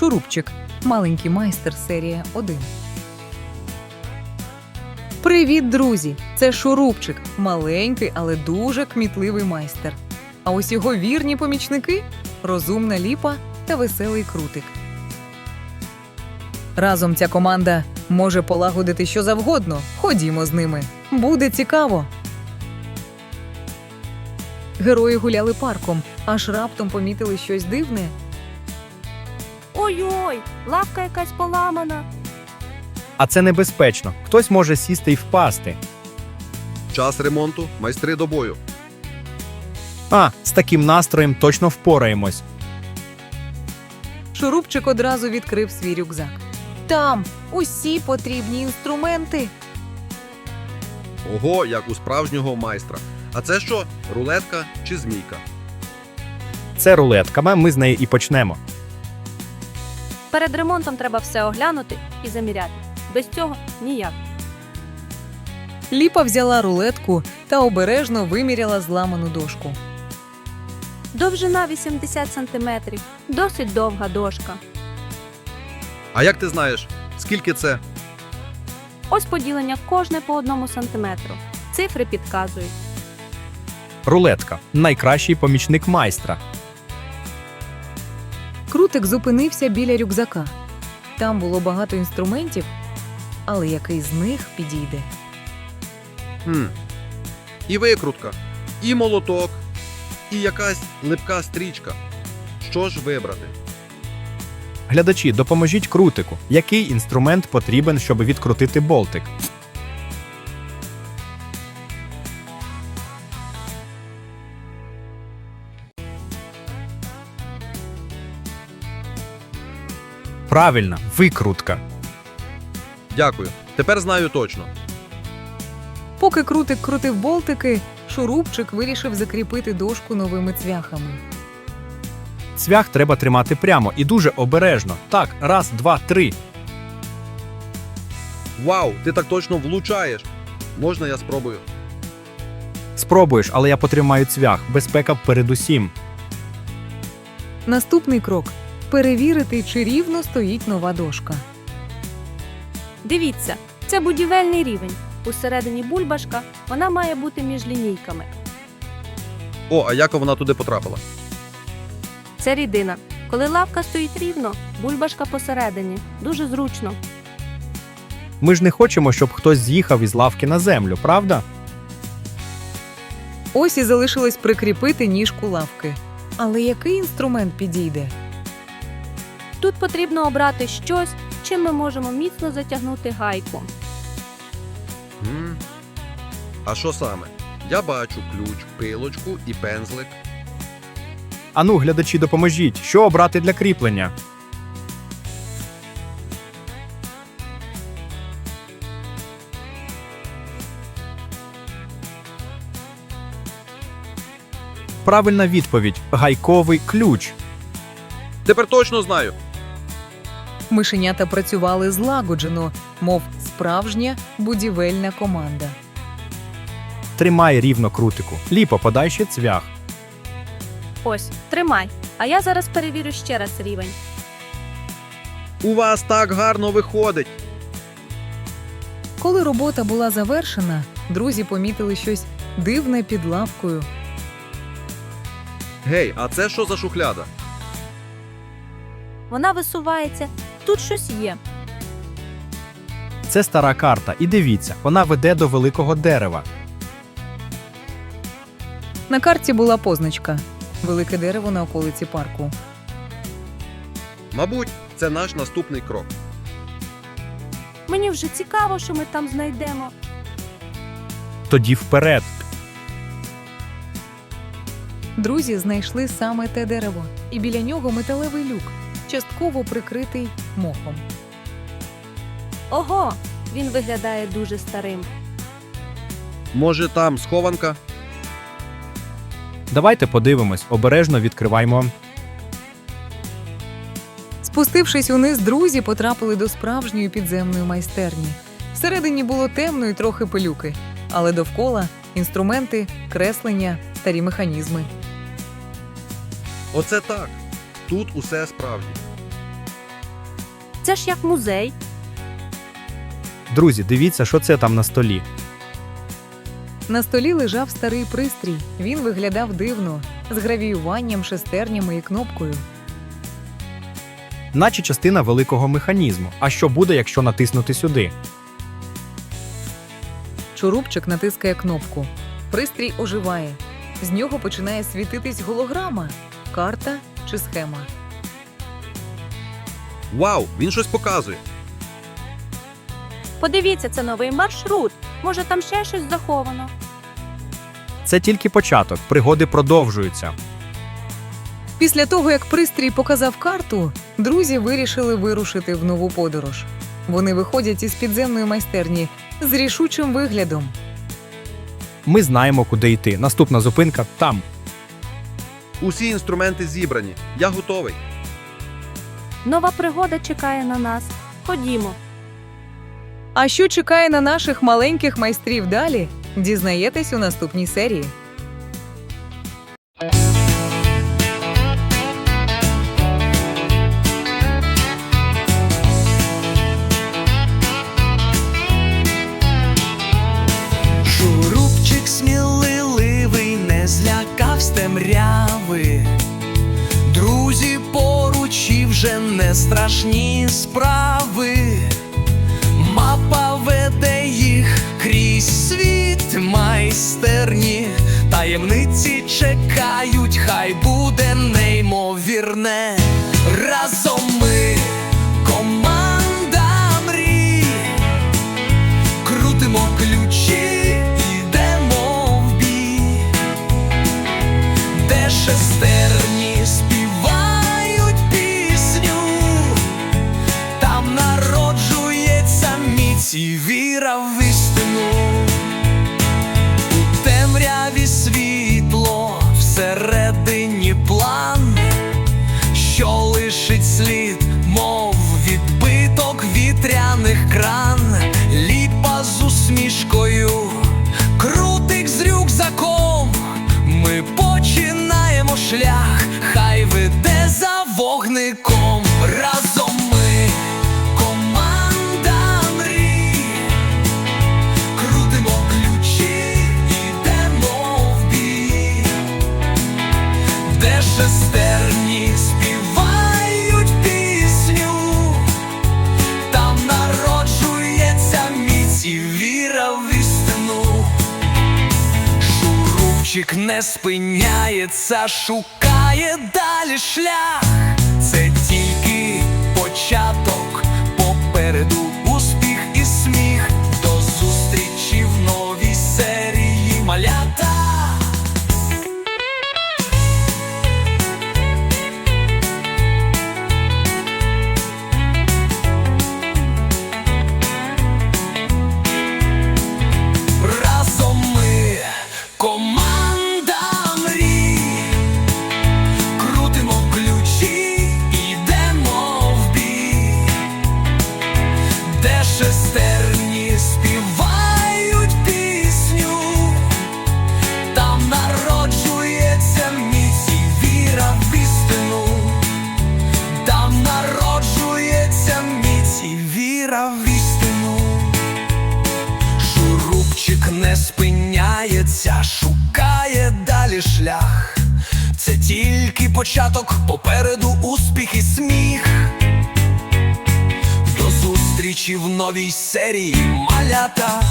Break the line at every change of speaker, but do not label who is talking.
Шурупчик. Маленький майстер серія 1. Привіт, друзі! Це Шурупчик, маленький, але дуже кмітливий майстер. А ось його вірні помічники розумна ліпа та веселий крутик. Разом ця команда може полагодити що завгодно. Ходімо з ними. Буде цікаво. Герої гуляли парком, аж раптом помітили щось дивне.
Ой-ой, лавка якась поламана.
А це небезпечно. Хтось може сісти і впасти.
Час ремонту, майстри до бою.
А, з таким настроєм точно впораємось.
Шурупчик одразу відкрив свій рюкзак. Там усі потрібні інструменти.
Ого, як у справжнього майстра. А це що, рулетка чи змійка?
Це рулетка, ми з неї і почнемо.
Перед ремонтом треба все оглянути і заміряти. Без цього ніяк.
Ліпа взяла рулетку та обережно виміряла зламану дошку.
Довжина 80 см. Досить довга дошка.
А як ти знаєш, скільки це?
Ось поділення кожне по одному сантиметру. Цифри підказують.
Рулетка найкращий помічник майстра.
Крутик зупинився біля рюкзака. Там було багато інструментів, але який з них підійде?
Хм. І викрутка, і молоток, і якась липка стрічка. Що ж вибрати?
Глядачі, допоможіть крутику. Який інструмент потрібен, щоб відкрутити болтик? Правильно, викрутка.
Дякую. Тепер знаю точно.
Поки крутик крутив болтики, шурупчик вирішив закріпити дошку новими цвяхами.
Цвях треба тримати прямо і дуже обережно. Так, раз, два, три.
Вау, ти так точно влучаєш. Можна я спробую?
Спробуєш, але я потримаю цвях. Безпека передусім.
Наступний крок перевірити, чи рівно стоїть нова дошка.
Дивіться, це будівельний рівень. Усередині бульбашка вона має бути між лінійками.
О, а як вона туди потрапила?
Це рідина. Коли лавка стоїть рівно, бульбашка посередині. Дуже зручно.
Ми ж не хочемо, щоб хтось з'їхав із лавки на землю, правда?
Ось і залишилось прикріпити ніжку лавки. Але який інструмент підійде?
Тут потрібно обрати щось, чим ми можемо міцно затягнути гайку.
М? А що саме? Я бачу ключ, пилочку і пензлик.
Ану, глядачі, допоможіть, що обрати для кріплення. Правильна відповідь гайковий ключ.
Тепер точно знаю.
Мишенята працювали злагоджено, мов справжня будівельна команда.
Тримай рівно крутику. Ліпо, подай ще цвях.
Ось, тримай. А я зараз перевірю ще раз рівень.
У вас так гарно виходить.
Коли робота була завершена, друзі помітили щось дивне під лавкою.
Гей, а це що за шухляда?
Вона висувається. Тут щось є.
Це стара карта, і дивіться, вона веде до великого дерева.
На карті була позначка велике дерево на околиці парку.
Мабуть, це наш наступний крок.
Мені вже цікаво, що ми там знайдемо.
Тоді вперед.
Друзі знайшли саме те дерево, і біля нього металевий люк, частково прикритий мохом.
Ого, він виглядає дуже старим.
Може, там схованка?
Давайте подивимось, обережно відкриваймо.
Спустившись униз, друзі потрапили до справжньої підземної майстерні. Всередині було темно і трохи пилюки, але довкола інструменти, креслення, старі механізми.
Оце так. Тут усе справжнє.
Це ж як музей.
Друзі, дивіться, що це там на столі.
На столі лежав старий пристрій. Він виглядав дивно, з гравіюванням, шестернями і кнопкою.
Наче частина великого механізму. А що буде, якщо натиснути сюди?
Чурупчик натискає кнопку. Пристрій оживає. З нього починає світитись голограма, карта чи схема.
Вау, він щось показує.
Подивіться, це новий маршрут. Може, там ще щось заховано.
Це тільки початок. Пригоди продовжуються.
Після того, як пристрій показав карту, друзі вирішили вирушити в нову подорож. Вони виходять із підземної майстерні з рішучим виглядом.
Ми знаємо, куди йти. Наступна зупинка там.
Усі інструменти зібрані. Я готовий.
Нова пригода чекає на нас. Ходімо.
А що чекає на наших маленьких майстрів далі? Дізнаєтесь у наступній серії.
Не страшні справи. Мапа веде їх крізь світ майстерні. Таємниці чекають, хай буде неймовірне. Разом ми команда мрій. Крутимо ключі, йдемо в бій, де шестерні Шурупчик не спиняється, шукає далі шлях. Це тільки початок, попереду початок, попереду успіх і сміх. До зустрічі в новій серії малята.